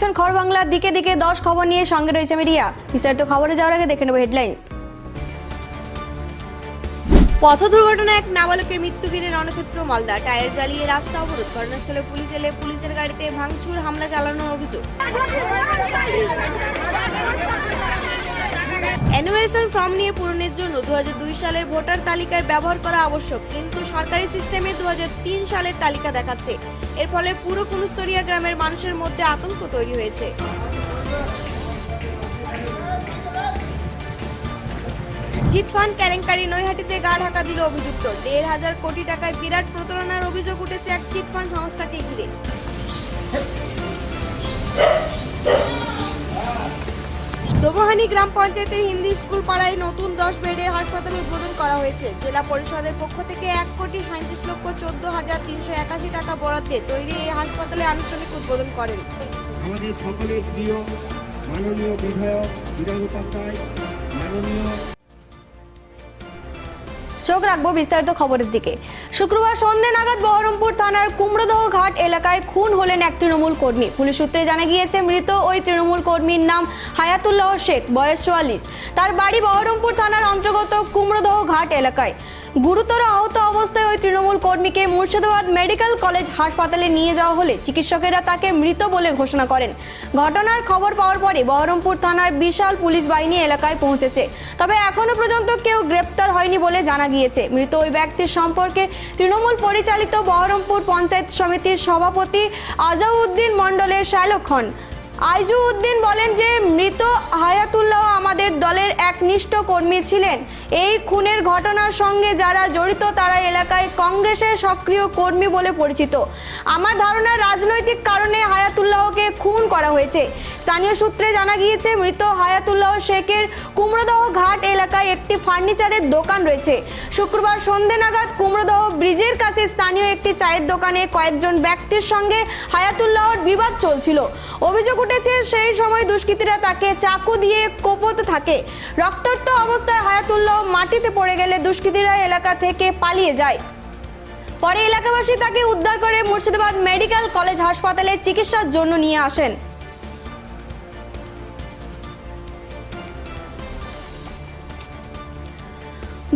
দেখছেন খবর বাংলার দিকে দিকে, দশ খবর নিয়ে সঙ্গে রয়েছে মিডিয়া। বিস্তারিত খবরে যাওয়ার আগে দেখে নেব হেডলাইন্স পথ দুর্ঘটনায় এক নাবালকের মৃত্যু ঘিরে রণক্ষেত্র মালদা। টায়ার জ্বালিয়ে রাস্তা অবরোধ। ঘটনাস্থলে পুলিশ এলে পুলিশের গাড়িতে ভাঙচুর, হামলা চালানোর অভিযোগ। অ্যানুয়েশন ফর্ম নিয়ে পূরণের জন্য দু হাজার দুই সালের ভোটার তালিকায় ব্যবহার করা আবশ্যক। কিন্তু সরকারি সিস্টেমে দু হাজার তিন সালের তালিকা দেখাচ্ছে। এর ফলে পুরো কুনুস্তরিয়া গ্রামের মানুষের মধ্যে আতঙ্ক তৈরি হয়েছে। চিটফান্ড কেলেঙ্কারি নৈহাটিতে গা ঢাকা দিল অভিযুক্ত। দেড় হাজার কোটি টাকায় বিরাট প্রতারণার অভিযোগ উঠেছে এক চিটফান্ড সংস্থাকে ঘিরে। দোবহানি গ্রাম পঞ্চায়েতের হিন্দি স্কুল পাড়ায় নতুন দশ বেডে হাসপাতাল উদ্বোধন করা হয়েছে। জেলা পরিষদের পক্ষ থেকে এক কোটি সাঁত্রিশ লক্ষ চোদ্দ হাজার তিনশো একাশি টাকা বরাদ্দে তৈরি এই হাসপাতালে আনুষ্ঠানিক উদ্বোধন করেন। আমাদের সকলের প্রিয়, মাননীয় বিধায়ক উপাধ্যায়, মাননীয় চোখ রাখব বিস্তারিত খবরের দিকে। শুক্রবার সন্ধ্যে নাগাদ বহরমপুর থানার কুমড়োদহ ঘাট এলাকায় খুন হলেন এক তৃণমূল কর্মী। পুলিশ সূত্রে জানা গিয়েছে, মৃত ওই তৃণমূল কর্মীর নাম হায়াতুল্লাহ শেখ, বয়স চুয়াল্লিশ। তার বাড়ি বহরমপুর থানার অন্তর্গত কুমড়োদহ ঘাট এলাকায়। গুরুতর আহত অবস্থায় ওই তৃণমূল কর্মীকে মুর্শিদাবাদ মেডিকেল কলেজ হাসপাতালে নিয়ে যাওয়া হলে চিকিৎসকেরা তাকে মৃত বলে ঘোষণা করেন। ঘটনার খবর পাওয়ার পরে বহরমপুর থানার বিশাল পুলিশ বাহিনী এলাকায় পৌঁছেছে। তবে এখনও পর্যন্ত কেউ গ্রেপ্তার হয়নি বলে জানা গিয়েছে। মৃত ওই ব্যক্তির সম্পর্কে তৃণমূল পরিচালিত বহরমপুর পঞ্চায়েত সমিতির সভাপতি আজাউদ্দিন মণ্ডলের শায়লক হন। আইজু উদ্দিন বলেন যে মৃত হায়াতুল্লাহ আমাদের দলের একনিষ্ঠ কর্মী ছিলেন। এই খুনের ঘটনার সঙ্গে যারা জড়িত, তারা এলাকায় কংগ্রেসের সক্রিয় কর্মী বলে পরিচিত। আমার ধারণা, রাজনৈতিক কারণে হায়াতুল্লাহকে খুন করা হয়েছে। স্থানীয় সূত্রে জানা গিয়েছে, মৃত হায়াতুল্লাহ শেখের কুমড়োদহ ঘাট এলাকায় একটি ফার্নিচারের দোকান রয়েছে। শুক্রবার সন্ধে নাগাদ কুমড়োদহ ব্রিজের কাছে স্থানীয় একটি চায়ের দোকানে কয়েকজন ব্যক্তির সঙ্গে হায়াতুল্লাহর বিবাদ চলছিল। অভিযোগ উঠেছে সেই সময় দুষ্কৃতীরা তাকে চাকু দিয়ে কোপতে থাকে। রক্তাক্ত অবস্থায় হায়াতুল্লাহ মাটিতে পড়ে গেলে দুষ্কৃতীরা এলাকা থেকে পালিয়ে যায়। পরে এলাকাবাসী তাকে উদ্ধার করে মুর্শিদাবাদ মেডিকেল কলেজ হাসপাতালে চিকিৎসার জন্য নিয়ে আসেন।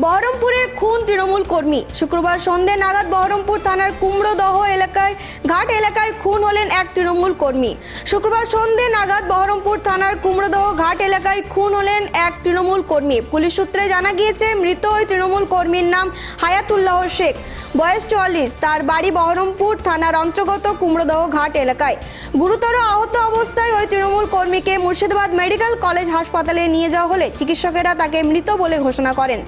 বহরমপুরের খুন তৃণমূল কর্মী। শুক্রবার সন্ধ্যে নাগাদ বহরমপুর থানার কুমড়োদহ এলাকায় ঘাট এলাকায় খুন হলেন এক তৃণমূল কর্মী। শুক্রবার সন্ধ্যে নাগাদ বহরমপুর থানার কুমড়োদহ ঘাট এলাকায় খুন হলেন এক তৃণমূল কর্মী। পুলিশ সূত্রে জানা গিয়েছে, মৃত ওই তৃণমূল কর্মীর নাম হায়াতুল্লাহ শেখ। বয়স চুয়াল্লিশ, তার বাড়ি বহরমপুর থানার অন্তর্গত কুমড়োদহ ঘাট এলাকায়। গুরুতর আহত অবস্থায় ওই তৃণমূল কর্মীকে মুর্শিদাবাদ মেডিকেল কলেজ হাসপাতালে নিয়ে যাওয়া হলে চিকিৎসকেরা তাকে মৃত বলে ঘোষণা করেন।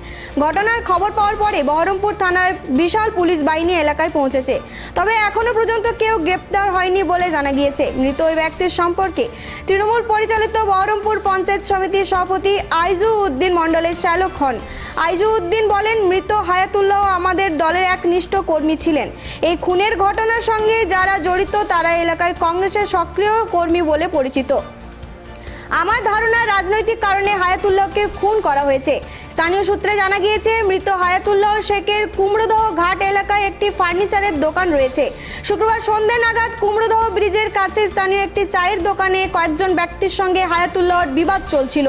ঘটনার খবর পাওয়ার পরে বহরমপুর থানার বিশাল পুলিশ বাহিনী এলাকায় পৌঁছেছে। তবে এখনও পর্যন্ত কেউ গ্রেপ্তার হয়নি বলে জানা গিয়েছে। মৃত ওই ব্যক্তির সম্পর্কে তৃণমূল পরিচালিত বহরমপুর পঞ্চায়েত সমিতির সভাপতি আইজু উদ্দিন মন্ডলের শ্যালক হন। আইজু উদ্দিন বলেন, মৃত হায়াতুল্লাহ আমাদের দলের এক নিষ্ঠ কর্মী ছিলেন। এই খুনের ঘটনার সঙ্গে যারা জড়িত, তারা এলাকায় কংগ্রেসের সক্রিয় কর্মী বলে পরিচিত। আমার ধারণা রাজনৈতিক কারণে হায়াতুল্লাহকে খুন করা হয়েছে। স্থানীয় সূত্রে জানা গিয়েছে, মৃত হায়াতুল্লাহ শেখের কুমড়োদহ ঘাট এলাকায় একটি ফার্নিচারের দোকান রয়েছে। শুক্রবার সন্ধে নাগাদ কুমড়োদহ ব্রিজের কাছে স্থানীয় একটি চায়ের দোকানে কয়েকজন ব্যক্তির সঙ্গে হায়াতুল্লাহর বিবাদ চলছিল।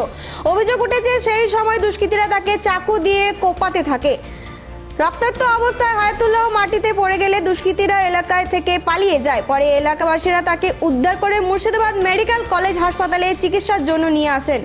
অভিযোগ উঠেছে, সেই সময় দুষ্কৃতীরা তাকে চাকু দিয়ে কোপাতে থাকে। রক্তাক্ত অবস্থায় হায়াতুল্লাহ মাটিতে পড়ে গেলে দুষ্কৃতীরা এলাকায় থেকে পালিয়ে যায়। পরে এলাকাবাসীরা তাকে উদ্ধার করে মুর্শিদাবাদ মেডিকেল কলেজ হাসপাতালে চিকিৎসার জন্য নিয়ে আসেন।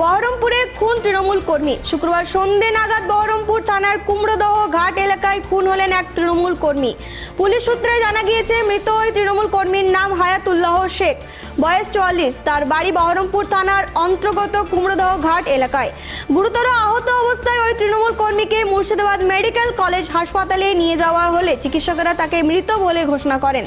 বহরমপুরে খুন তৃণমূল কর্মী। শুক্রবার সন্ধে নাগাদ বহরমপুর থানার কুমড়োদহ ঘাট এলাকায় খুন হলেন এক তৃণমূল কর্মী। পুলিশ সূত্রে জানা গিয়েছে, মৃত ওই তৃণমূল কর্মীর নাম হায়াতুল্লাহ শেখ। বয়স চুয়াল্লিশ, তার বাড়ি বহরমপুর থানার অন্তর্গত কুমড়োদহ ঘাট এলাকায়। গুরুতর আহত অবস্থায় ওই তৃণমূল কর্মীকে মুর্শিদাবাদ মেডিকেল কলেজ হাসপাতালে নিয়ে যাওয়া হলে চিকিৎসকেরা তাকে মৃত বলে ঘোষণা করেন।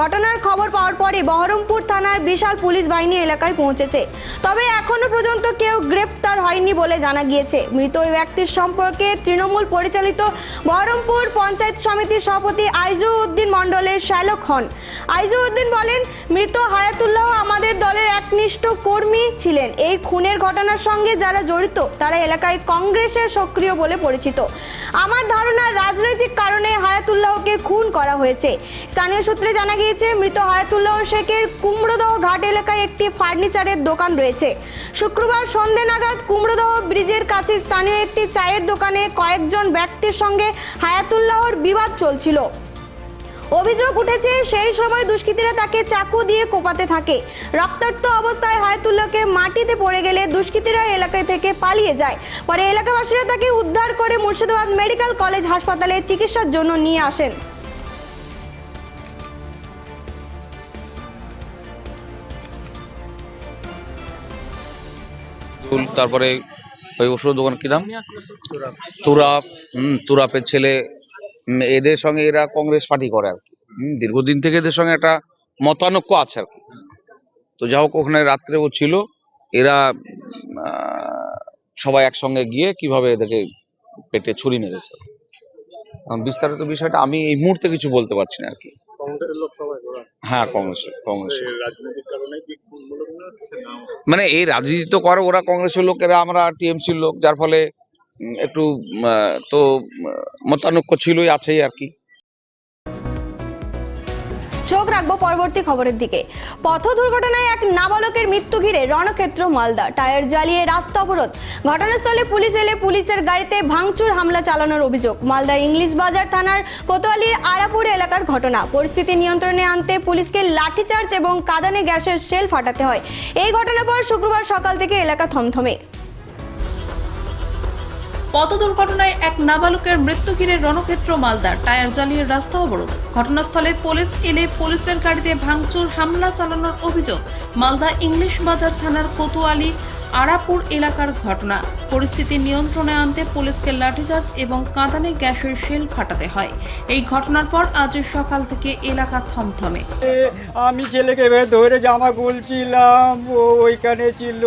ঘটনার খবর পাওয়ার পরে বহরমপুর থানার বিশাল পুলিশ বাহিনী এলাকায় পৌঁছেছে। তবে এখনও পর্যন্ত কেউ গ্রেফতার হয়নি বলে জানা গিয়েছে। মৃত ওই ব্যক্তির সম্পর্কে তৃণমূল পরিচালিত বহরমপুর পঞ্চায়েত সমিতির সভাপতি আইজু উদ্দিন মণ্ডলের শ্যালক হন। আইজু উদ্দিন বলেন, মৃত হায়াতুল্লাহ দাহ আমাদের দলের একনিষ্ঠ কর্মী ছিলেন। এই খুনের ঘটনার সঙ্গে যারা জড়িত, তারা এলাকায় কংগ্রেসের সক্রিয় বলে পরিচিত। আমার ধারণা রাজনৈতিক কারণে হায়াতুল্লাহকে খুন করা হয়েছে। স্থানীয় সূত্রে জানা গিয়েছে, মৃত হায়াতুল্লাহ শেখের কুমড়োদহ ঘাট এলাকায় একটি ফার্নিচারের দোকান রয়েছে। শুক্রবার সন্ধে নাগাদ কুমড়োদহ ব্রিজের কাছে স্থানীয় একটি চায়ের দোকানে কয়েকজন ব্যক্তির সঙ্গে হায়াতুল্লাহর বিবাদ চলছিল। অভিযোগ উঠেছে, সেই সময় দুষ্কৃতীরা তাকে চাকু দিয়ে কোপাতে থাকে। রক্তাক্ত অবস্থায় হায়াতুল্লাহকে মাটিতে পড়ে গেলে দুষ্কৃতীরা এলাকা থেকে পালিয়ে যায়। পরে এলাকাবাসীরা তাকে উদ্ধার করে মুর্শিদাবাদ মেডিকেল কলেজ হাসপাতালে চিকিৎসার জন্য নিয়ে আসেন। তারপরে ওই ওষুধ দোকান কি নাম? তুরাপ। তুরাপের ছেলে এদের সঙ্গে এরা কংগ্রেস পার্টি করে আর কি। দীর্ঘদিন থেকে এদের সঙ্গে একটা মতানক্য আছে আর কি। তো যা হোক ওখানে রাত্রে ও ছিল। এরা সবাই একসঙ্গে গিয়ে কীভাবে এদেরকে পেটে ছুরি মেরেছে। বিস্তারিত বিষয়টা আমি এই মুহূর্তে কিছু বলতে পারছি না আর কি। কংগ্রেসের লোক হ্যাঁ কংগ্রেস কংগ্রেস এই রাজনৈতিক কারণে কি খুনমূলক না হচ্ছে না? মানে এই রাজনীতি তো করে ওরা কংগ্রেসের লোকেরা আমরা টিএমসির লোক যার ফলে একটু তো উম, মতানৈক্য ছিলই আছেই আর কি। চোখ রাখব পরবর্তী খবরের দিকে। পথ দুর্ঘটনায় এক নাবালকের মৃত্যু ঘিরে রণক্ষেত্র মালদা। টায়ার জ্বালিয়ে রাস্তা অবরোধ। ঘটনাস্থলে পুলিশ এলে পুলিশের গাড়িতে ভাঙচুর হামলা চালানোর অভিযোগ। মালদা ইংলিশ বাজার থানার কোতোয়ালির আরাপুর এলাকার ঘটনা। পরিস্থিতি নিয়ন্ত্রণে আনতে পুলিশকে লাঠিচার্জ এবং কাদানে গ্যাসের শেল ফাটাতে হয়। এই ঘটনার পর শুক্রবার সকাল থেকে এলাকা থমথমে। পথ দুর্ঘটনায় এক নাবালকের মৃত্যু ঘিরে রণক্ষেত্র মালদার টায়ার জ্বালিয়ে রাস্তা অবরোধ। ঘটনাস্থলে পুলিশ এলে পুলিশের গাড়িতে ভাঙচুর, হামলা চালানোর অভিযোগ মালদা ইংলিশ বাজার থানার কোতোয়ালি, আরাপুর এলাকার ঘটনা। পরিস্থিতি নিয়ন্ত্রণে আনতে পুলিশকে লাঠিচার্জ এবং কাঁদানে গ্যাসের শেল ফাটাতে হয়। এই ঘটনার পর আজ সকাল থেকে এলাকা থমথমে। আমি ছেলেকে ধরে জামা খুলছিলাম, ও ওইখানে ছিল।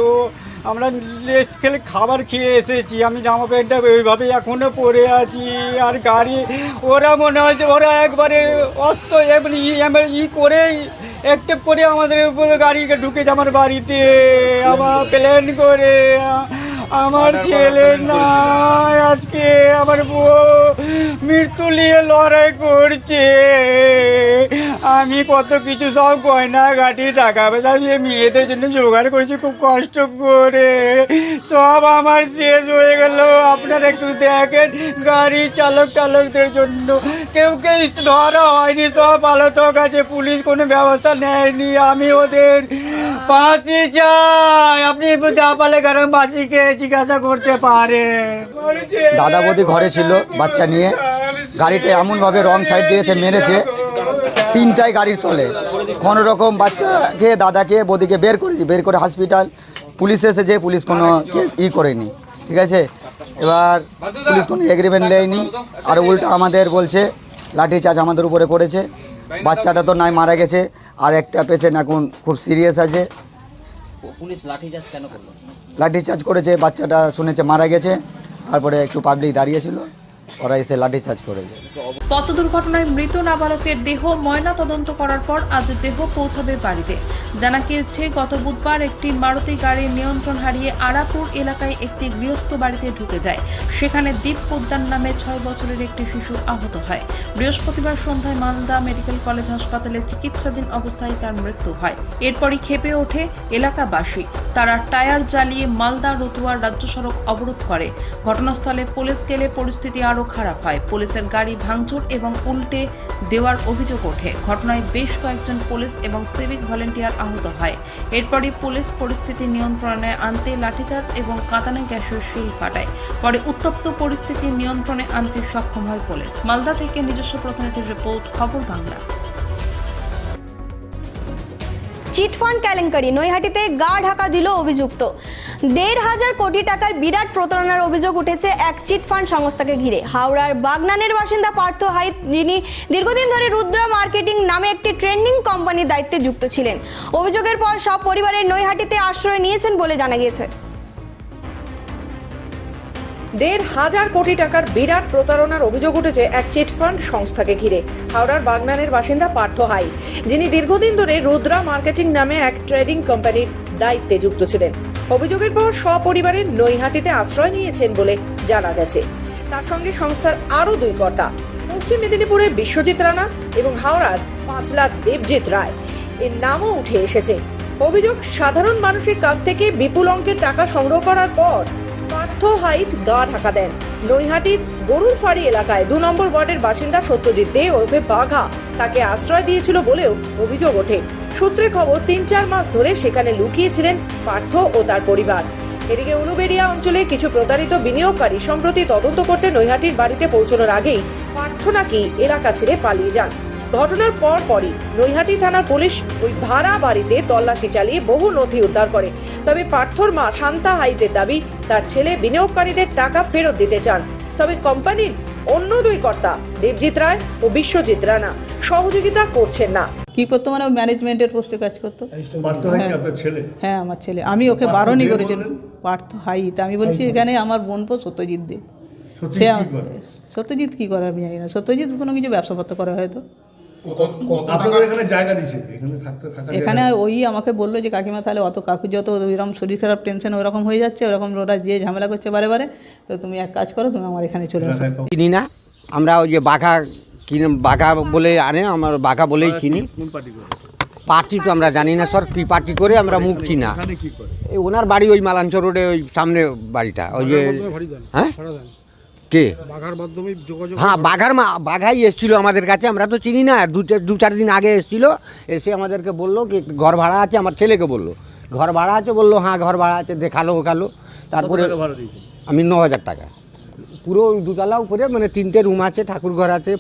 আমরা লেস খেলে খাবার খেয়ে এসেছি। আমি জামা প্যান্টটা ওইভাবে এখনও পরে আছি। আর গাড়ি, ওরা মনে যে ওরা একবারে অস্ত এমনি ই- করেই একটেপ করে একটা করে আমাদের উপরে গাড়িকে ঢুকেছে আমার বাড়িতে। আমার প্ল্যান করে আমার ছেলে নাই আজকে আমার বউ মৃত্যু নিয়ে লড়াই করছে। আমি কত কিছু সব গয়না গাটি টাকা পয়সা আমি মেয়েদের জন্য জোগাড় করেছি খুব কষ্ট করে। সব আমার শেষ হয়ে গেল। আপনারা একটু দেখেন গাড়ি চালক টালকদের জন্য। কেউ কেউ ধরা হয়নি সব আলোচক আছে পুলিশ কোনো ব্যবস্থা নেয়নি। আমি ওদের ফাঁসি চাই। আপনি যা পালে কারণ ফাঁসিকে জিজ্ঞাসা করতে পারে। দাদা বৌদি ঘরে ছিল, বাচ্চা নিয়ে। গাড়িটা এমনভাবে রং সাইড দিয়ে এসে মেরেছে, তিনটাই গাড়ির তলে। কোনো রকম বাচ্চাকে, দাদাকে, বৌদিকে বের করেছি, বের করে হসপিটাল পুলিশ এসেছে, পুলিশ কোনো কেস ই করেনি। ঠিক আছে? এবার পুলিশ কোনো এগ্রিমেন্ট নেয়নি। আর উল্টা আমাদের বলছে, লাঠি লাঠিচার্জ আমাদের উপরে করেছে। বাচ্চাটা তো নাই, মারা গেছে। আর একটা পেশেন্ট এখন খুব সিরিয়াস আছে। কেন করল? লাঠিচার্জ করেছে বাচ্চাটা শুনেছে মারা গেছে তারপরে একটু পাবলিক দাঁড়িয়েছিল ওরা এসে লাঠিচার্জ করেছে পথ দুর্ঘটনায় মৃত নাবালকের দেহ ময়না তদন্ত করার পর আজ দেহ পৌঁছাবে বাড়িতে। জানা গিয়েছে, গত বুধবার একটি মারুতি গাড়ির নিয়ন্ত্রণ হারিয়ে আরাপুর এলাকায় একটি গৃহস্থ বাড়িতে ঢুকে যায়। সেখানে দীপ পোদ্দার নামে ছয় বছরের একটি শিশু আহত হয়। বৃহস্পতিবার সন্ধ্যায় মালদা মেডিকেল কলেজ হাসপাতালে চিকিৎসাধীন অবস্থায় তার মৃত্যু হয়। এরপরই খেপে ওঠে এলাকাবাসী। তারা টায়ার জ্বালিয়ে মালদা রতুয়ার রাজ্য সড়ক অবরোধ করে। ঘটনাস্থলে পুলিশ গেলে পরিস্থিতি আরও খারাপ হয়। পুলিশের গাড়ি ভাঙচুর এবং উল্টে দেওয়ার অভিযোগ ওঠে। ঘটনায় বেশ কয়েকজন পুলিশ এবং সিভিক ভলেন্টিয়ার আহত হয়। এরপরই পুলিশ পরিস্থিতি নিয়ন্ত্রণে আনতে লাঠিচার্জ এবং কাঁদানে গ্যাসের শিল ফাটায়। পরে উত্তপ্ত পরিস্থিতি নিয়ন্ত্রণে আনতে সক্ষম হয় পুলিশ। মালদা থেকে নিজস্ব প্রতিনিধির রিপোর্ট, খবর বাংলা। চিটফান্ড কেলেঙ্কারি। নৈহাটিতে গা ঢাকা দিল অভিযুক্ত। দেড় হাজার কোটি টাকার বিরাট প্রতারণার অভিযোগ উঠেছে এক চিটফান্ড সংস্থাকে ঘিরে। হাওড়ার বাগনানের বাসিন্দা পার্থ হাইত, যিনি দীর্ঘদিন ধরে রুদ্রা মার্কেটিং নামে একটি ট্রেন্ডিং কোম্পানির দায়িত্বে যুক্ত ছিলেন। অভিযোগের পর সব পরিবারের নৈহাটিতে আশ্রয় নিয়েছেন বলে জানা গিয়েছে। দেড় হাজার কোটি টাকার বিরাট প্রতারণার অভিযোগ উঠেছে এক চিটফান্ড সংস্থাকে ঘিরে, হাওড়ার বাগনানের বাসিন্দা পার্থ হাই যিনি দীর্ঘদিন ধরে রুদ্রা মার্কেটিং নামে এক ট্রেডিং কোম্পানির দায়িত্বে যুক্ত ছিলেন। অভিযোগের পর সপরিবারে নৈহাটিতে আশ্রয় নিয়েছেন বলে জানা গেছে। তার সঙ্গে সংস্থার আরও দুই কর্তা, পশ্চিম মেদিনীপুরের বিশ্বজিৎ রানা এবং হাওড়ার পাঁচলার দেবজিৎ রায়। এর নামও উঠে এসেছে। অভিযোগ, সাধারণ মানুষের কাছ থেকে বিপুল অঙ্কের টাকা সংগ্রহ করার পর পার্থ হাইত গা ঢাকা দেন। নৈহাটির গরুর ফাড়ি এলাকায় দু নম্বর ওয়ার্ডের বাসিন্দা সত্যজিৎ দে ওরফে বাঘা তাকে আশ্রয় দিয়েছিল বলেও অভিযোগ ওঠে। সূত্রে খবর, তিন চার মাস ধরে সেখানে লুকিয়েছিলেন পার্থ ও তার পরিবার। এদিকে উলুবেড়িয়া অঞ্চলে কিছু প্রতারিত বিনিয়োগকারী সম্প্রতি তদন্ত করতে নৈহাটির বাড়িতে পৌঁছানোর আগেই পার্থ নাকি এলাকা ছেড়ে পালিয়ে যান। ঘটনার পর পরই নৈহাটি থানার পুলিশ ওই ভাড়া বাড়িতে তল্লাশি চালিয়ে বহু নথি উদ্ধার করে। তবে পার্থর মা শান্তা হাইদের দাবি, তার ছেলে বিনিয়োগকারীদের টাকা ফেরত দিতে চান। তবে কোম্পানির অন্য দুই কর্তা, দেবজিৎ রায় ও বিশ্বজিৎ রানা, সহযোগিতা করছেন না। কি করতো মানে ম্যানেজমেন্টের পোস্টে কাজ করতো? হয় কি আপনার ছেলে? হ্যাঁ আমার ছেলে। আমি ওকে বারণই করেছিলাম? পার্থ হাইত আমি বলছি এখানে আমার বোনপো সত্যজিৎ দে। সে? সত্যজিৎ কি করে আমি জানি না। সত্যজিৎ কোনো কিছু ব্যবসাপত্র করে হয়তো। এখানে ওই আমাকে বলল যে কাকিমা তাহলে অত কাকু যত ওইরকম শরীর খারাপ টেনশন ওরকম হয়ে যাচ্ছে ওরকম ওরা যে ঝামেলা করছে বারে বারে তো তুমি এক কাজ করো তুমি আমার এখানে চলে আসো। চিনি না। আমরা ওই যে বাঘা কিনে বাঘা বলে আনে আমার বাঘা বলেই চিনি পার্টি তো আমরা জানি না স্যার কী পার্টি করে আমরা মুখছি না। এই ওনার বাড়ি ওই মালাঞ্চল রোডে ওই সামনে বাড়িটা ওই যে হ্যাঁ? কে? বাঘার মাধ্যমে যোগাযোগ হ্যাঁ বাঘার মা বাঘাই এসেছিল আমাদের কাছে আমরা তো চিনি না। দু চার- দিন আগে এসেছিল এসে আমাদেরকে বলল কি ঘর ভাড়া আছে আমার ছেলেকে বলল। ঘর ভাড়া আছে বলল হ্যাঁ ঘর ভাড়া আছে দেখাল ওখালো। তারপরে আমি ন হাজার টাকা। পুরো ওই দুতলা উপরে মানে তিনটে রুম আছে ঠাকুর ঘর আছে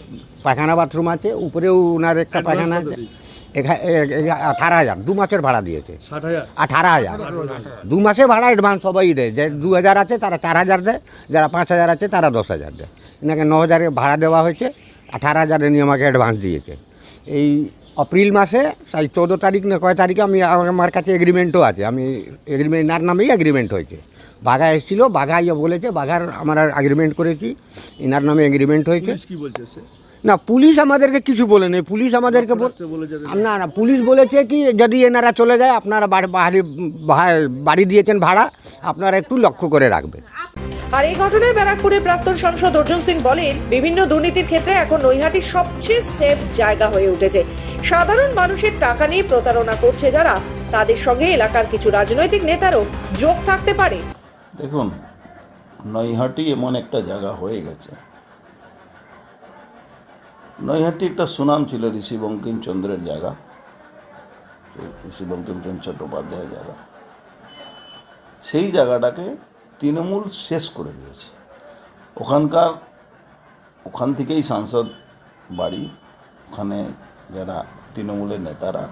পায়খানা বাথরুম আছে উপরেও ওনার একটা পায়খানা আছে। আঠারো হাজার দু মাসের ভাড়া দিয়েছে। আঠারো হাজার? দু মাসে ভাড়া অ্যাডভান্স সবাই দেয়। যে দু হাজার আছে তারা চার হাজার দেয়। যারা পাঁচ হাজার আছে তারা দশ হাজার দেয়। এনাকে ন হাজারে ভাড়া দেওয়া হয়েছে। আঠারো হাজার এনে আমাকে অ্যাডভান্স দিয়েছে। এই এপ্রিল মাসে সেই চৌদ্দ তারিখ না কয় তারিখে আমি আমার কাছে এগ্রিমেন্টও আছে। আমি এগ্রিমেন্ট এনার নামেই এগ্রিমেন্ট হয়েছে। বাঘা এসেছিল বাঘা ইয়ে বলেছে বাঘার আমরা এগ্রিমেন্ট করেছি এনার নামে এগ্রিমেন্ট হয়েছে। কি বলছে না পুলিশ আমাদেরকে কিছু বলে নেই পুলিশ আমাদেরকে বলেছে না না পুলিশ বলেছে কি যদি এনারা চলে যায় আপনারা বাড়ি- বাড়ি বাড়ি দিয়েছেন ভাড়া আপনারা একটু লক্ষ্য করে রাখবেন। আর এই ঘটনায় ব্যারাকপুরের প্রাক্তন সাংসদ অর্জুন সিং বলেন বিভিন্ন দুর্নীতির ক্ষেত্রে এখন নৈহাটি সবচেয়ে সেফ জায়গা হয়ে উঠেছে। সাধারণ মানুষের টাকা নিয়ে প্রতারণা করছে যারা তাদের সঙ্গে এলাকার কিছু রাজনৈতিক নেতারও যোগ থাকতে পারে। দেখুন, নৈহাটি এমন একটা জায়গা হয়ে গেছে। নৈহাটি একটা সুনাম ছিল ঋষি বঙ্কিমচন্দ্রের জায়গা, ঋষি বঙ্কিমচন্দ্র চট্টোপাধ্যায়ের জায়গা। সেই জায়গাটাকে তৃণমূল শেষ করে দিয়েছে। ওখানকার, ওখান থেকেই সাংসদ বাড়ি, ওখানে যারা তৃণমূলের নেতারা,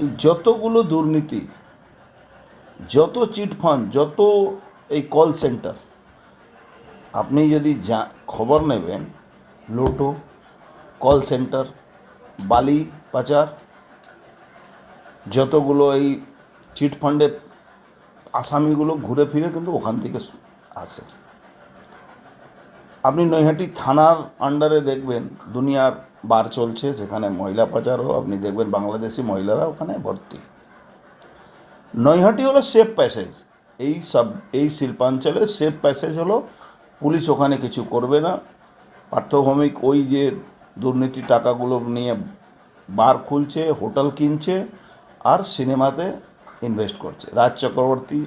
এই যতগুলো দুর্নীতি যত চিটফান্ড যত এই কল সেন্টার, আপনি যদি যা খবর নেবেন, লোটো, কল সেন্টার, বালি পাচার, যতগুলো এই চিটফান্ডে আসামিগুলো ঘুরে ফিরে কিন্তু ওখান থেকে আসে। আপনি নৈহাটি থানার আন্ডারে দেখবেন, দুনিয়ার বার চলছে, যেখানে মহিলা পাচারও, আপনি দেখবেন বাংলাদেশি মহিলারা ওখানে ভর্তি। নৈহাটি হলো সেফ প্যাসেজ এই সব এই শিল্পাঞ্চলের সেফ প্যাসেজ হলো, পুলিশ ওখানে কিছু করবে না। পার্থভৌমিক ওই যে দুর্নীতি টাকাগুলো নিয়ে বার খুলছে, হোটেল কিনছে আর সিনেমাতে ইনভেস্ট করছে। রাজ চক্রবর্তী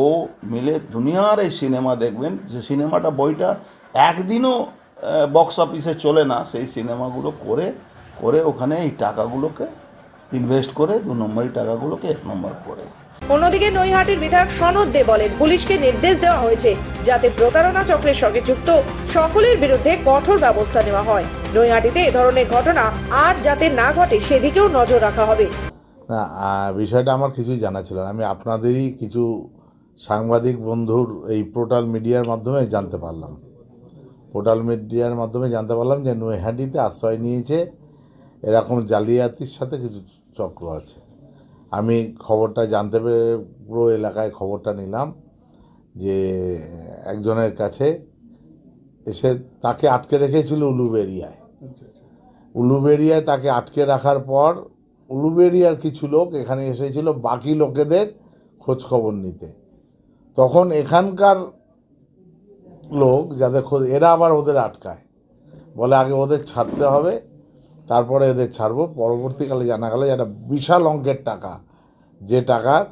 ও মিলে দুনিয়ার এই সিনেমা দেখবেন। যে সিনেমাটা, বইটা একদিনও বক্স অফিসে চলে না। সেই সিনেমাগুলো করে করে ওখানে এই টাকাগুলোকে ইনভেস্ট করে দু নম্বরই টাকাগুলোকে এক নম্বর করে। অন্যদিকে নৈহাটির বিধায়ক সনদ দে বলেন পুলিশকে নির্দেশ দেওয়া হয়েছে যাতে প্রতারণা চক্রের সঙ্গে যুক্ত সকলের বিরুদ্ধে কঠোর ব্যবস্থা নেওয়া হয়। নৈহাটিতে এ ধরনের ঘটনা আর যাতে না ঘটে সেদিকেও নজর রাখা হবে। না বিষয়টা আমার কিছুই জানা ছিল না। আমি আপনাদেরই কিছু সাংবাদিক বন্ধুর এই পোর্টাল মিডিয়ার মাধ্যমে জানতে পারলাম। পোর্টাল মিডিয়ার মাধ্যমে জানতে পারলাম যে নৈহাটিতে আশ্রয় নিয়েছে এরকম জালিয়াতির সাথে কিছু চক্র আছে। আমি খবরটা জানতে পেরে পুরো এলাকায় খবরটা নিলাম যে একজনের কাছে এসে তাকে আটকে রেখেছিল উলুবেরিয়ায় উলুবেরিয়ায় তাকে আটকে রাখার পর উলুবেরিয়ার কিছু লোক এখানে এসেছিল বাকি লোকেদের খোঁজ খবর নিতে। তখন এখানকার লোক যাদের খোঁজ এরা আবার ওদের আটকায়। বলে আগে ওদের ছাড়তে হবে তারপরে এদের ছাড়বো। পরবর্তীকালে জানা গেল একটা বিশাল অঙ্কের টাকা যে টাকার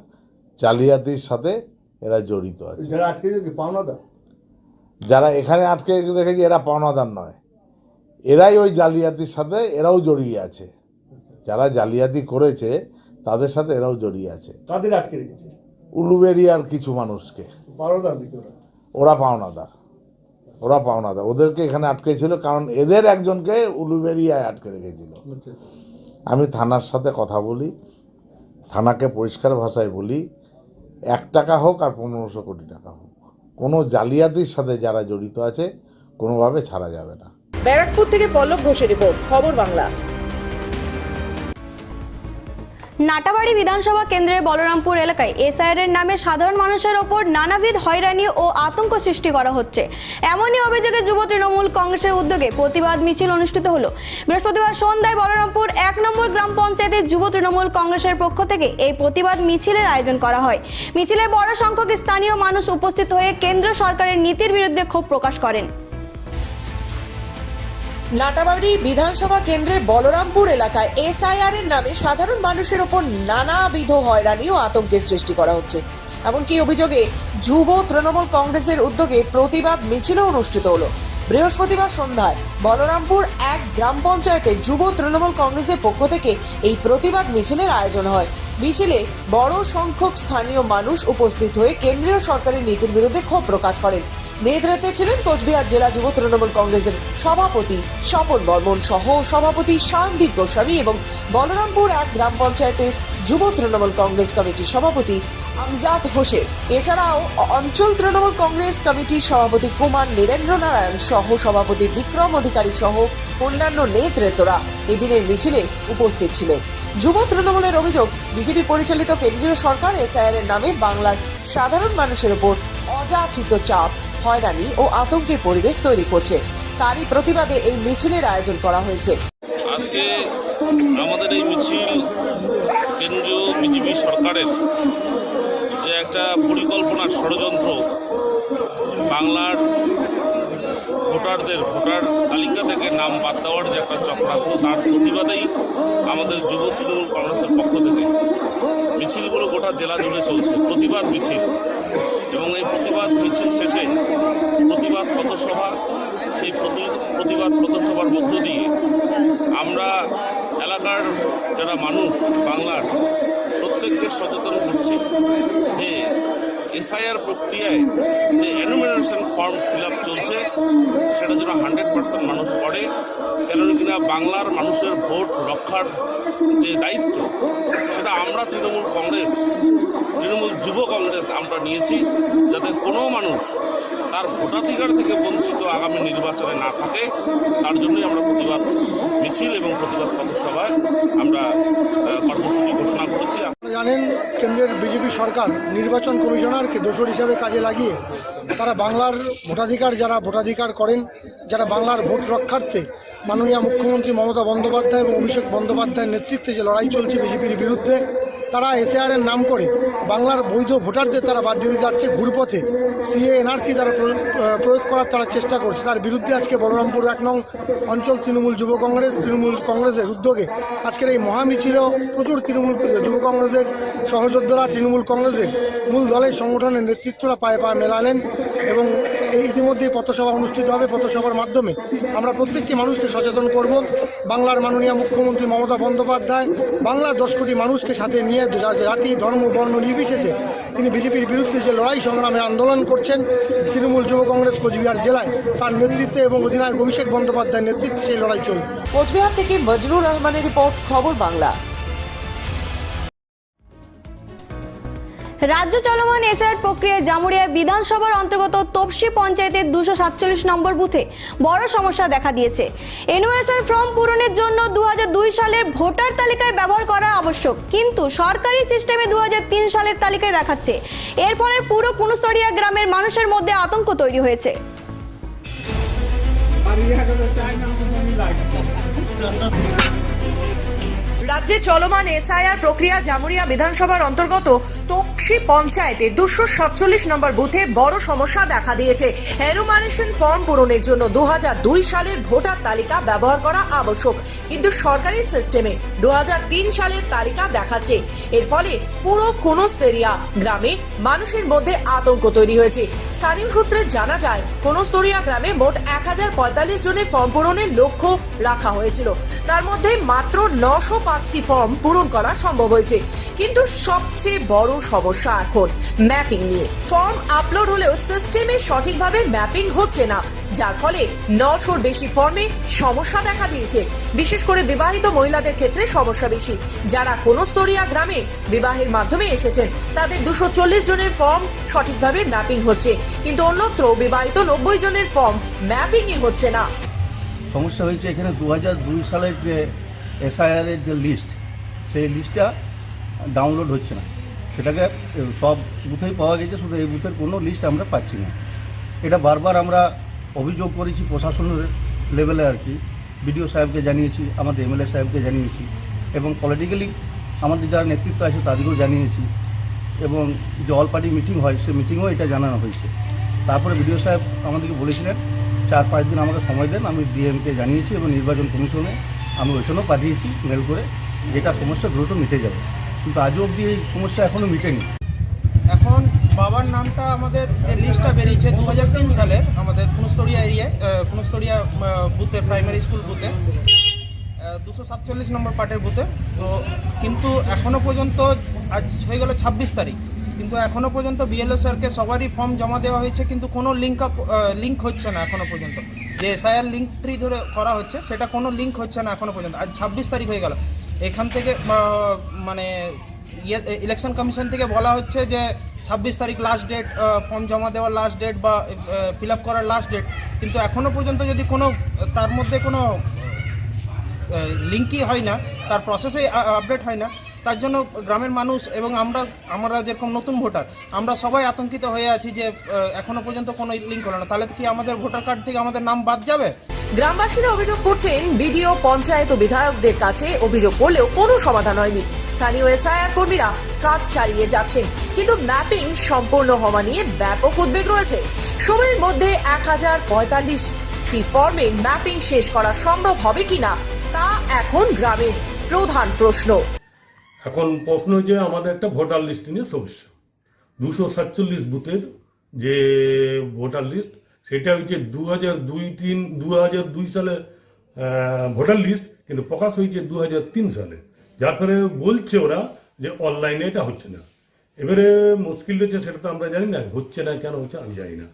জালিয়াতির সাথে এরা জড়িত আছে। যারা এখানে আটকে রেখেছে এরা পাওনাদার নয়। এরাই ওই জালিয়াতির সাথে এরাও জড়িয়ে আছে। যারা জালিয়াতি করেছে তাদের সাথে এরাও জড়িয়ে আছে। তাদের আটকে রেখেছে? উলুবেরিয়ার কিছু মানুষকে। ওরা পাওনাদার। ওরা পাওনাদার ওদেরকে এখানে আটকে ছিল কারণ এদের একজনকে উলুবেরিয়ায় আটকে রেখেছিল। আচ্ছা, আমি থানার সাথে কথা বলি থানাকে পরিষ্কার ভাষায় বলি এক টাকা হোক আর পনেরোশো কোটি টাকা হোক। কোনো জালিয়াতির সাথে যারা জড়িত আছে কোনোভাবে ছাড়া যাবে না। ব্যারাকপুর থেকে পল্লব ঘোষের রিপোর্ট খবর বাংলা। নাটাবাড়ি বিধানসভা কেন্দ্রের বলরামপুর এলাকায় এসআইআর এর নামে সাধারণ মানুষের ওপর নানাবিধ হয়রানি ও আতঙ্ক সৃষ্টি করা হচ্ছে। এমনই অভিযোগে যুব তৃণমূল কংগ্রেসের উদ্যোগে প্রতিবাদ মিছিল অনুষ্ঠিত হলো। বৃহস্পতিবার সন্ধ্যায় বলরামপুর এক নম্বর গ্রাম পঞ্চায়েতের যুব তৃণমূল কংগ্রেসের পক্ষ থেকে এই প্রতিবাদ মিছিলের আয়োজন করা হয়। মিছিলে বড় সংখ্যক স্থানীয় মানুষ উপস্থিত হয়ে কেন্দ্র সরকারের নীতির বিরুদ্ধে ক্ষোভ প্রকাশ করেন। নাটাবাড়ি বিধানসভা কেন্দ্রের বলরামপুর এলাকায় এসআইআর এর নামে সাধারণ মানুষের ওপর নানাবিধ হয়রানি ও আতঙ্কের সৃষ্টি করা হচ্ছে। এমনকি অভিযোগে যুব তৃণমূল কংগ্রেসের উদ্যোগে প্রতিবাদ মিছিলও অনুষ্ঠিত হলো। বৃহস্পতিবার সন্ধ্যায় বলরামপুর এক গ্রাম পঞ্চায়েতে যুব তৃণমূল কংগ্রেসের পক্ষ থেকে এই প্রতিবাদ মিছিলের আয়োজন হয়। মিছিলে বড় সংখ্যক স্থানীয় মানুষ উপস্থিত হয়ে কেন্দ্রীয় সরকারের নীতির বিরুদ্ধে ক্ষোভ প্রকাশ করেন। নেতৃত্বে ছিলেন কোচবিহার জেলা যুব তৃণমূল কংগ্রেসের সভাপতি স্বপন বর্মন সহ সভাপতি শান্তিপ গোস্বামী এবং বলরামপুর এক গ্রাম পঞ্চায়েতের যুব তৃণমূল কংগ্রেস কমিটির সভাপতি আমজাদ হোসেন। এছাড়াও অঞ্চল তৃণমূল কংগ্রেস কমিটির সভাপতি কুমার নীরেন্দ্র নারায়ণ সহ সভাপতি বিক্রম অধিকারী সহ অন্যান্য নেতৃত্বরা এদিনের মিছিলে উপস্থিত ছিলেন। যুব তৃণমূলের অভিযোগ, বিজেপি পরিচালিত কেন্দ্রীয় সরকার এসআইআর এর নামে বাংলার সাধারণ মানুষের উপর অযাচিত চাপ, হয়রানি ও আতঙ্কের পরিবেশ তৈরি করছে। তারই প্রতিবাদে এই মিছিলের আয়োজন করা হয়েছে। আজকে আমাদের এই মিছিল কেন্দ্রীয় বিজেপি সরকারের যে একটা পরিকল্পনা ষড়যন্ত্র, বাংলার ভোটারদের ভোটার তালিকা থেকে নাম বাদ দেওয়ার যে একটা চক্রান্ত, তার প্রতিবাদেই আমাদের যুব তৃণমূল কংগ্রেসের পক্ষ থেকে মিছিলগুলো গোটা জেলা জুড়ে চলছে। প্রতিবাদ মিছিল। এবং এই প্রতিবাদ মিছিল শেষে প্রতিবাদ পথসভা, সেই প্রতি- প্রতিবাদ পথসভার মধ্য দিয়ে আমরা এলাকার যারা মানুষ, বাংলার, প্রত্যেককে সচেতন করছি যে এসআইআর প্রক্রিয়ায় যে এনুমিনেশন ফর্ম ফিল চলছে, সেটা যেন হান্ড্রেড পার্সেন্ট মানুষ করে কেন কিনা বাংলার মানুষের ভোট রক্ষার যে দায়িত্ব, সেটা আমরা তৃণমূল কংগ্রেস, তৃণমূল যুব কংগ্রেস আমরা নিয়েছি, যাতে কোনো মানুষ তার ভোটাধিকার থেকে বঞ্চিত আগামী নির্বাচনে না থাকে, তার জন্যই আমরা প্রতিবাদ মিছিল এবং প্রতিবাদ পথসভায় আমরা কর্মসূচি ঘোষণা করেছি। জানেন, কেন্দ্রের বিজেপি সরকার নির্বাচন কমিশনারকে দোষর হিসাবে কাজে লাগিয়ে তারা বাংলার ভোটাধিকার যারা ভোটাধিকার করেন, যারা বাংলার ভোট রক্ষার্থে মাননীয় মুখ্যমন্ত্রী মমতা বন্দ্যোপাধ্যায় এবং অভিষেক বন্দ্যোপাধ্যায়ের নেতৃত্বে যে লড়াই চলছে বিজেপির বিরুদ্ধে তারা এসআর এর নাম করে বাংলার বৈধ ভোটারদের তারা বাদ দিতে যাচ্ছে ঘুরপথে। সিএ, এনআরসি তারা প্রয়োগ- করার তারা চেষ্টা করছে। তার বিরুদ্ধে আজকে বলরামপুর এক নং অঞ্চল তৃণমূল যুব কংগ্রেস, তৃণমূল কংগ্রেসের উদ্যোগে আজকের এই মহামিছিলেও প্রচুর তৃণমূল যুব কংগ্রেসের সহযোদ্ধারা, তৃণমূল কংগ্রেসের মূল দলের সংগঠনের নেতৃত্বরা পায়ে পায়ে মেলালেন এবং এই ইতিমধ্যেই পথসভা অনুষ্ঠিত হবে পথসভার মাধ্যমে। আমরা প্রত্যেকটি মানুষকে সচেতন করব। বাংলার মাননীয় মুখ্যমন্ত্রী মমতা বন্দ্যোপাধ্যায় বাংলার দশ কোটি মানুষকে সাথে নিয়ে জাতি, ধর্ম, বর্ণ নির্বিশেষে তিনি বিজেপির বিরুদ্ধে যে লড়াই সংগ্রামে আন্দোলন করছেন, তৃণমূল যুব কংগ্রেস কোচবিহার জেলায়, তার নেতৃত্বে এবং অধিনায়ক অভিষেক বন্দ্যোপাধ্যায়ের নেতৃত্বে সেই লড়াই চলবে। কোচবিহার থেকে মজনুর রহমানের রিপোর্ট, খবর বাংলা। রাজ্য চলমান এসআর প্রক্রিয়ায় জামুরিয়া বিধানসভার অন্তর্গত তপসি পঞ্চায়েতের দুশো সাতচল্লিশ নম্বর বুথে বড় সমস্যা দেখা দিয়েছে। এনুয়েশন ফর্ম পূরণের জন্য দু সালের ভোটার তালিকায় ব্যবহার করা আবশ্যক, কিন্তু সরকারি সিস্টেমে দু হাজার তিন সালের তালিকায় দেখাচ্ছে। এর ফলে পুরো কুনুস্তরিয়া গ্রামের মানুষের মধ্যে আতঙ্ক তৈরি হয়েছে। রাজ্যে চলমান এসআইআর প্রক্রিয়া জামুরিয়া বিধানসভার অন্তর্গত তপসি পঞ্চায়েতে দুশো সাতচল্লিশ নম্বর বুথে বড় সমস্যা দেখা দিয়েছে। এনুমারেশন ফর্ম পূরণের জন্য দু হাজার দুই সালের ভোটার তালিকা ব্যবহার করা আবশ্যক। কিন্তু সরকারি সিস্টেমে দু হাজার তিন সালের তালিকা দেখাচ্ছে। এর ফলে পুরো কোনোস্তেরিয়া গ্রামে মানুষের মধ্যে আতঙ্ক তৈরি হয়েছে। স্থানীয় সূত্রে জানা যায়, কোনোস্তরিয়া গ্রামে মোট এক হাজার পঁয়তাল্লিশ জনের ফর্ম পূরণের লক্ষ্য রাখা হয়েছিল। তার মধ্যে মাত্র নশো পাঁচটি ফর্ম পূরণ করা সম্ভব হয়েছে। কিন্তু সবচেয়ে বড় সমস্যা এখন ম্যাপিং নিয়ে। ফর্ম আপলোড হলেও সিস্টেমে সঠিকভাবে ম্যাপিং হচ্ছে না, যার ফলে নশোর বেশি ফর্মে সমস্যা দেখা দিয়েছে। বিশেষ করে বিবাহিত মহিলাদের ক্ষেত্রে সমস্যা বেশি। যারা কোনো স্তরিয়া গ্রামে বিবাহের মাধ্যমে এসেছেন, তাদের দুশো চল্লিশ জনের ফর্ম সঠিকভাবে ম্যাপিং হচ্ছে। কিন্তু অন্যত্র বিবাহিত নব্বই জনের ফর্ম ম্যাপিংই হচ্ছে না। সমস্যা হয়েছে এখানে দু সালের যে এসআইআরের যে লিস্ট সেই লিস্টটা ডাউনলোড হচ্ছে না। সেটাকে সব বুথেই পাওয়া গেছে, শুধু এই বুথের কোনো লিস্ট আমরা পাচ্ছি না। এটা বারবার আমরা অভিযোগ করেছি প্রশাসনের লেভেলে আর কি। বিডিও সাহেবকে জানিয়েছি, আমাদের এমএলএ সাহেবকে জানিয়েছি, এবং পলিটিক্যালি আমাদের যারা নেতৃত্ব আছে তাদেরকেও জানিয়েছি, এবং যে অল পার্টি মিটিং হয়, সে মিটিংও এটা জানানো হয়েছে। তারপরে বিডিও সাহেব আমাদেরকে বলেছিলেন, চার, পাঁচ দিন আমাকে সময় দেন, আমি ডিএমকে জানিয়েছি এবং নির্বাচন কমিশনে আমি ওইখানেও পাঠিয়েছি মেল করে, যেটা সমস্যা দ্রুত মিটে যাবে। কিন্তু আজও অবধি এই সমস্যা এখনও মিটেনি। এখন বাবার নামটা আমাদের যে লিস্টটা বেরিয়েছে দু হাজার তিন সালের আমাদের কুনস্তরিয়া এরিয়ায় কুনস্তরিয়া বুথে প্রাইমারি স্কুল বুথে। দুশো সাতচল্লিশ নম্বর পার্টের বুথে। তো কিন্তু এখনও পর্যন্ত আজ হয়ে গেল ছাব্বিশ তারিখ। কিন্তু এখনও পর্যন্ত বিএলও স্যারকে সবারই ফর্ম জমা দেওয়া হয়েছে, কিন্তু কোনো লিঙ্ক আপ লিঙ্ক হচ্ছে না এখনও পর্যন্ত। যে এসআইআর লিঙ্ক ট্রি ধরে করা হচ্ছে, সেটা কোনো লিঙ্ক হচ্ছে না এখনও পর্যন্ত। আজ ছাব্বিশ তারিখ হয়ে গেল। এখান থেকে মানে ইয়ে ইলেকশন কমিশন থেকে বলা হচ্ছে যে, ছাব্বিশ তারিখ লাস্ট ডেট ফর্ম জমা দেওয়ার লাস্ট ডেট বা ফিল করার লাস্ট ডেট কিন্তু এখনও পর্যন্ত যদি কোনো, তার মধ্যে কোনো লিঙ্কই হয় না, তার প্রসেসে আপডেট হয় না, তার জন্য গ্রামের মানুষ এবং আমরা আমরা যেরকম নতুন ভোটার, আমরা সবাই আতঙ্কিত হয়ে আছি যে এখনও পর্যন্ত কোনো লিঙ্ক হলো না। তাহলে কি আমাদের ভোটার কার্ড থেকে আমাদের নাম বাদ যাবে? গ্রামবাসীরা অভিযোগ করছেন, বিডিও, পঞ্চায়েত ও বিধায়কদের কাছে অভিযোগ করলেও কোনো সমাধান হয়নি। স্থানীয় এসআইআর কর্মীরা কাজ চালিয়ে যাচ্ছেন, কিন্তু ম্যাপিং সম্পূর্ণ হওয়া নিয়ে ব্যাপক উদ্বেগ রয়েছে। সময়ের মধ্যে এক হাজার পঁয়তাল্লিশটি ফর্মে ম্যাপিং শেষ করা সম্ভব হবে কিনা, তা এখন গ্রামের প্রধান প্রশ্ন। এখন প্রশ্ন যে আমাদের একটা ভোটার লিস্ট নিয়ে সমস্যা দুশো সাতচল্লিশ বুথের যে ভোটার লিস্ট সেটা হচ্ছে দু হাজার দুই তিন দু হাজার দুই সালে ভোটার লিস্ট, কিন্তু প্রকাশ হয়েছে দু হাজার তিন সালে। যার ফলে বলছে ওরা যে অনলাইনে এটা হচ্ছে না। এবারে মুশকিল হচ্ছে সেটা তো আমরা জানি না, হচ্ছে না, কেন হচ্ছে আমি জানি না।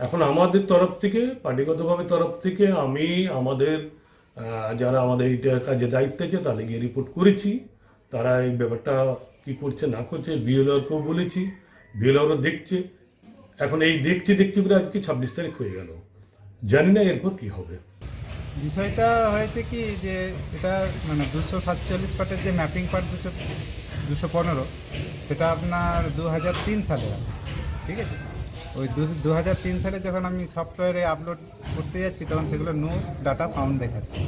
এখন আমাদের তরফ থেকে, পার্টিগতভাবে তরফ থেকে আমি, আমাদের যারা আমাদের এই কাজে দায়িত্ব আছে তাদেরকে রিপোর্ট করেছি। তারা এই ব্যাপারটা কি করছে, না করছে বিএলআরকেও বলেছি। বিএলআরও দেখছে। এখন এই দেখছে দেখছে করে আজকে ছাব্বিশ তারিখ হয়ে গেল। জানি না এরপর কি হবে। বিষয়টা হয়েছে কি যে এটা মানে দুশো সাতচল্লিশ পার্টের যে ম্যাপিং পার্ট দুশো দুশো পনেরো, সেটা আপনার দু হাজার তিন সালে ঠিক আছে? ওই দু হাজার তিন সালে যখন আমি সফটওয়্যারে আপলোড করতে যাচ্ছি, তখন সেগুলো নো ডাটা ফাউন্ড দেখাচ্ছে।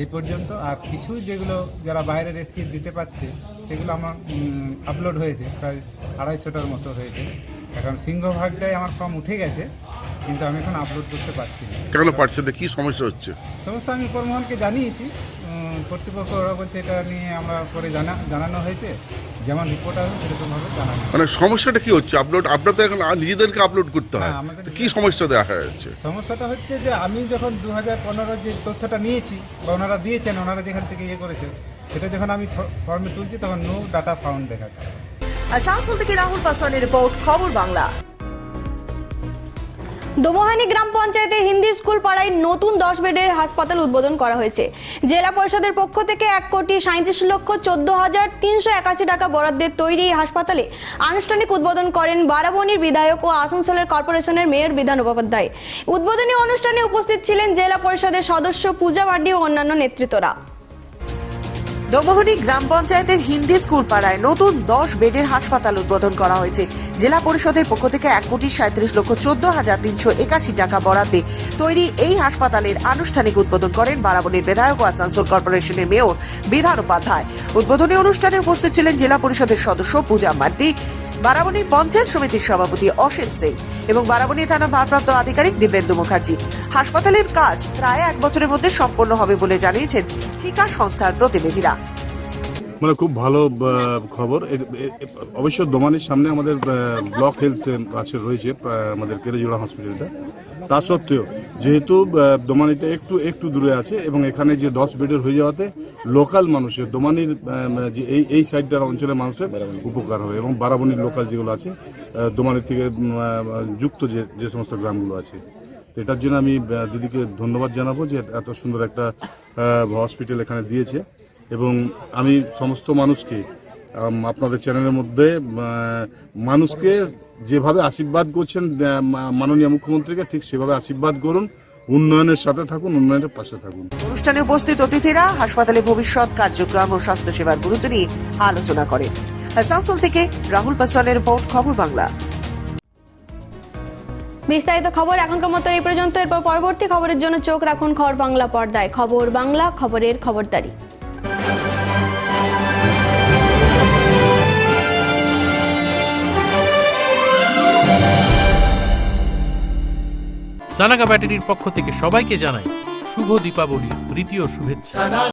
এই পর্যন্ত আর কিছু যেগুলো যারা বাইরের এসি দিতে পারছে, সেগুলো আমার আপলোড হয়েছে, প্রায় আড়াইশোটার মতো হয়েছে। এখন সিংহভাগটাই আমার ফর্ম উঠে গেছে কিন্তু আমি এখন আপলোড করতে পারছি না। কেন পারছে না কি সমস্যা হচ্ছে? সমস্যা আমি পরিবহনকে জানিয়েছি। কর্তৃপক্ষ ওরা বলছে এটা নিয়ে আমরা পরে জানা জানানো হয়েছে। যেমন রিপোর্ট আসবে সেরকমভাবে জানানো। মানে সমস্যাটা কি হচ্ছে? আপলোড আপনার তো এখন নিজেদেরকে আপলোড করতে হয়। হ্যাঁ, কি সমস্যা দেখা যাচ্ছে? সমস্যাটা হচ্ছে যে আমি যখন দু হাজার যে তথ্যটা নিয়েছি বা ওনারা দিয়েছেন ওনারা যেখান থেকে ইয়ে করেছেন সেটা যখন আমি ফর্মে তুলছি তখন নো ডাটা ফাউন্ড দেখাচ্ছে আসানসোল থেকে রাহুল পাসওয়ানের রিপোর্ট, খবর বাংলা। দোমোহানি গ্রাম পঞ্চায়েতের হিন্দি স্কুল পাড়ায় নতুন দশ বেডের হাসপাতাল উদ্বোধন করা হয়েছে। জেলা পরিষদের পক্ষ থেকে এক কোটি সাঁত্রিশ লক্ষ চোদ্দ হাজার তিনশো একাশি টাকা বরাদ্দের তৈরি এই হাসপাতালে আনুষ্ঠানিক উদ্বোধন করেন বারাবণীর বিধায়ক ও আসানসোলের কর্পোরেশনের মেয়র বিধান উপাধ্যায় উদ্বোধনী অনুষ্ঠানে উপস্থিত ছিলেন জেলা পরিষদের সদস্য পূজা মার্ডি ও অন্যান্য নেতৃত্বরা। দমোহনী গ্রাম পঞ্চায়েতের হিন্দি স্কুল পাড়ায় নতুন দশ বেডের হাসপাতাল উদ্বোধন করা হয়েছে। জেলা পরিষদের পক্ষ থেকে এক কোটি সাঁত্রিশ লক্ষ চোদ্দ হাজার তিনশো একাশি টাকা বরাদ্দে তৈরি এই হাসপাতালের আনুষ্ঠানিক উদ্বোধন করেন বারাবণীর বিধায়ক ও আসানসোল কর্পোরেশনের মেয়র বিধান উপাধ্যায়। উদ্বোধনী অনুষ্ঠানে উপস্থিত ছিলেন জেলা পরিষদের সদস্য পূজা মাড্ডি বারাবণী পঞ্চায়েত সমিতির সভাপতি অসিত সিং এবং বারাবণী থানা ভারপ্রাপ্ত আধিকারিক দিব্যেন্দু মুখার্জি। হাসপাতালের কাজ প্রায় এক বছরের মধ্যে সম্পন্ন হবে বলে জানিয়েছেন ঠিকা সংস্থার প্রতিনিধিরা। মানে খুব ভালো খবর। অবশ্য দোমানির সামনে আমাদের ব্লক হেলথ আছে, রয়েছে আমাদের কেরেজোড়া হসপিটালটা। তা সত্ত্বেও যেহেতু দোমানিটা একটু একটু দূরে আছে এবং এখানে যে দশ বেডের হয়ে যাওয়াতে লোকাল মানুষের, দোমানির যে এই এই সাইডটার অঞ্চলের মানুষের উপকার হবে এবং বারাবণীর লোকাল যেগুলো আছে দোমানির থেকে যুক্ত যে যে সমস্ত গ্রামগুলো আছে। এটার জন্য আমি দিদিকে ধন্যবাদ জানাব যে এত সুন্দর একটা হসপিটাল এখানে দিয়েছে। এবং আমি সমস্ত মানুষকে আপনাদের চ্যানেলের মধ্যে মানুষকে যেভাবে আশীর্বাদ করছেন মা- মাননীয় মুখ্যমন্ত্রীকে ঠিক সেভাবে আশীর্বাদ করুন উন্নয়নের সাথে থাকুন উন্নয়নের পাশে থাকুন। অনুষ্ঠানে উপস্থিত অতিথিরা হাসপাতালে ভবিষ্যৎ কার্যক্রম ও স্বাস্থ্যসেবার গুরুত্ব নিয়ে আলোচনা করেন। আসানসোল থেকে রাহুল পাসওয়ানের রিপোর্ট খবর বাংলা। বিস্তারিত খবর এখনকার মতো এই পর্যন্ত। এরপর পরবর্তী খবরের জন্য চোখ রাখুন খবর বাংলা পর্দায়। খবর বাংলা খবরের খবরদারি। সানাগা ব্যাটারির পক্ষ থেকে সবাইকে জানাই শুভ দীপাবলি প্রীতি ও শুভেচ্ছা।